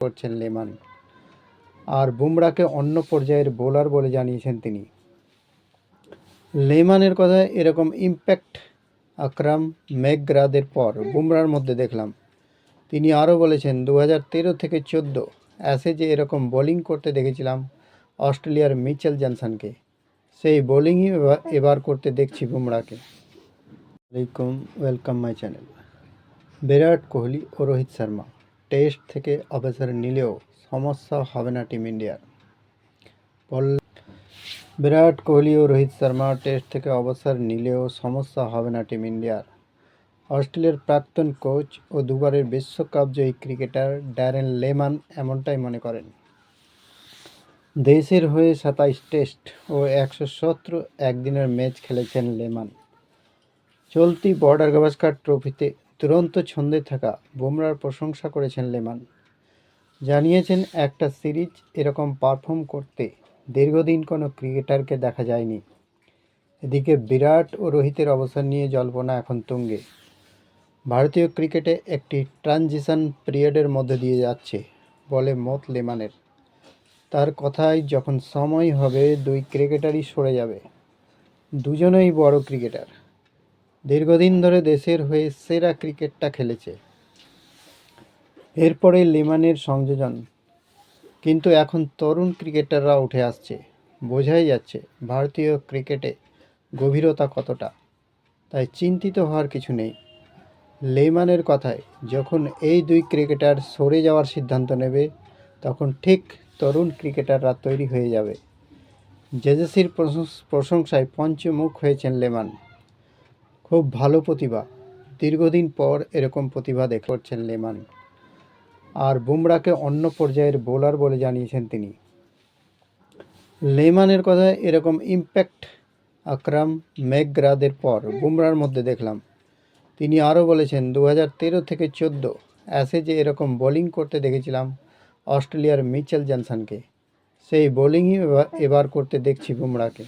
করছেন লেমান। আর বুমরাকে অন্য পর্যায়ের বোলার বলে জানিয়েছেন তিনি। লেমানের কথায় এরকম ইম্প্যাক্ট আকরাম মেঘরাদের পর বুমরার মধ্যে দেখলাম। তিনি আরও বলেছেন দু হাজার তেরো থেকে চোদ্দ অ্যাসেজে এরকম বোলিং করতে দেখেছিলাম অস্ট্রেলিয়ার মিচেল জনসনকে, সেই বোলিংই এবার- করতে দেখছি বুমরাকে welcome my channel. Virat Kohli O Rohit Sharma. Test থেকে অবসর নিলেও সমস্যা হবে না টিম ইন্ডিয়ার। বিরাট কোহলি ও রোহিত শর্মা টেস্ট থেকে অবসর নিলেও সমস্যা হবে না টিম ইন্ডিয়ার। অস্ট্রেলিয়ার প্রাক্তন কোচ ও দুবারের বিশ্বকাপ জয়ী ক্রিকেটার ড্যারেন লেমান এমনটাই মনে করেন। দেশের হয়ে সাতাইশ টেস্ট ও একশো সতেরো একদিনের ম্যাচ খেলেছেন লেমান। চলতি বর্ডার গাভাস্কার ট্রফিতে দুরন্ত ছন্দে থাকা বুমরার প্রশংসা করেছেন লেমান। জানিয়েছেন, একটা সিরিজ এরকম পারফর্ম করতে দীর্ঘদিন কোনো ক্রিকেটারকে দেখা যায়নি। এদিকে বিরাট ও রোহিতের অবসর নিয়ে জল্পনা এখন তুঙ্গে। ভারতীয় ক্রিকেটে একটি ট্রানজিশন পিরিয়ডের মধ্যে দিয়ে যাচ্ছে বলে মত লেমানের। তার কথায়, যখন সময় হবে, দুই ক্রিকেটারই সরে যাবে। দুজনেই বড় ক্রিকেটার। দীর্ঘদিন ধরে দেশের হয়ে সেরা ক্রিকেটটা খেলেছে। এরপরে লেমানের সংযোজন। কিন্তু এখন তরুণ ক্রিকেটাররা উঠে আসছে। বোঝাই যাচ্ছে ভারতীয় ক্রিকেটে গভীরতা কতটা। তাই চিন্তিত হওয়ার কিছু নেই। লেমানের কথায় যখন এই দুই ক্রিকেটার সরে যাওয়ার সিদ্ধান্ত নেবে, তখন ঠিক তরুণ ক্রিকেটাররা তৈরি হয়ে যাবে। জেজেসির প্রশংস- প্রশংসায় পঞ্চমুখ হয়েছেন লেমান। খুব ভালো প্রতিভা। দীর্ঘদিন পর এরকম প্রতিভা দেখে করছেন লেমান। আর বুমরাকে অন্য পর্যায়ের বোলার বলে জানিয়েছেন তিনি। লেমানের কথায় এরকম ইম্প্যাক্ট, আকরাম, মেঘরাদের পর বুমরার মধ্যে দেখলাম। তিনি আরও বলেছেন দু হাজার তেরো থেকে চোদ্দ অ্যাসেজে এরকম বোলিং করতে দেখেছিলাম অস্ট্রেলিয়ার মিচেল জনসনকে সেই বোলিংই এবার করতে দেখছি বুমরাকে